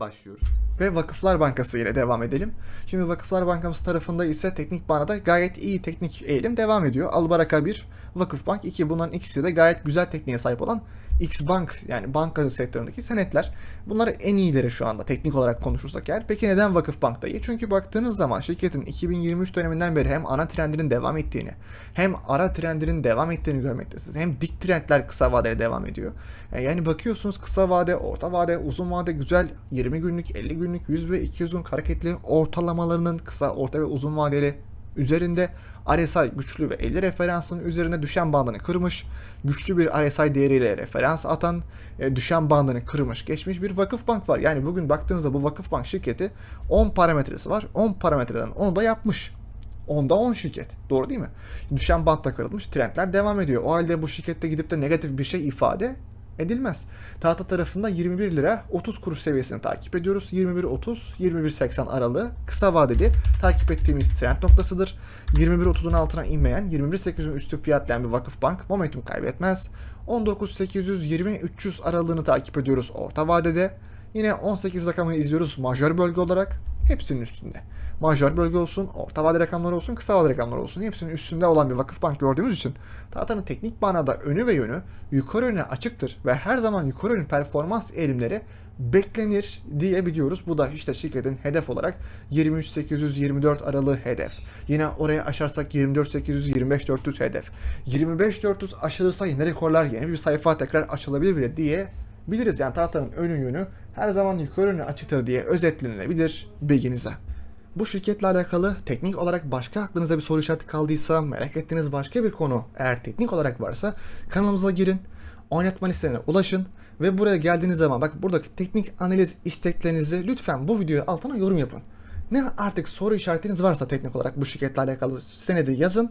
başlıyoruz. Ve Vakıflar Bankası ile devam edelim. Şimdi Vakıflar Bankası tarafında ise teknik manada gayet iyi teknik eğilim devam ediyor. Albaraka 1, Vakıfbank 2 bunların ikisi de gayet güzel tekniğe sahip olan X Bank yani banka sektöründeki senetler. Bunlar en iyileri şu anda teknik olarak konuşursak eğer. Peki neden Vakıfbank da iyi? Çünkü baktığınız zaman şirketin 2023 döneminden beri hem ana trendinin devam ettiğini hem ara trendinin devam ettiğini görmektesiniz. Hem dik trendler kısa vadede devam ediyor. E, Yani bakıyorsunuz kısa vade, orta vade, uzun vade güzel 20 günlük, 50 günlük, 100 ve 200 günlük hareketli ortalamalarının kısa, orta ve uzun vadeli üzerinde RSI güçlü ve 50 referansın üzerine düşen bandını kırmış, güçlü bir RSI değeriyle referans atan, e, düşen bandını kırmış geçmiş bir vakıfbank var. Yani bugün baktığınızda bu vakıfbank şirketi 10 parametresi var. 10 parametreden 10'u da yapmış. 10'da 10 şirket. Doğru değil mi? Düşen bantta kırılmış. Trendler devam ediyor. O halde bu şirkette gidip de negatif bir şey ifade edilmez. Tahta tarafında 21 lira 30 kuruş seviyesini takip ediyoruz. 21.30 21.80 aralığı kısa vadeli takip ettiğimiz trend noktasıdır. 21.30'un altına inmeyen 21.800'ün üstü fiyatlayan bir vakıfbank momentum kaybetmez. 19.820-300 aralığını takip ediyoruz orta vadede. Yine 18 rakamı izliyoruz majör bölge olarak. Hepsinin üstünde. Majör bölge olsun, orta vade rakamlar olsun, kısa vade rakamlar olsun. Hepsinin üstünde olan bir vakıfbank gördüğümüz için Tahtanın teknik manada önü ve yönü yukarı yöne açıktır ve her zaman yukarı yönlü performans eğilimleri beklenir diyebiliyoruz. Bu da işte şirketin hedef olarak 23.824 aralığı hedef. Yine oraya aşarsak 24.800-25.400 hedef. 25.400 aşılırsa yeni rekorlar, yeni bir sayfa tekrar açılabilir bile diye biliriz. Yani tahtanın önü yönü her zaman yukarı yönlü açıktır diye özetlenebilir bilginize. Bu şirketle alakalı teknik olarak başka aklınıza bir soru işareti kaldıysa, merak ettiğiniz başka bir konu eğer teknik olarak varsa kanalımıza girin, oynatma listelerine ulaşın ve buraya geldiğiniz zaman bak buradaki teknik analiz isteklerinizi lütfen bu videoya altına yorum yapın. Ne artık soru işaretiniz varsa teknik olarak bu şirketle alakalı senedi yazın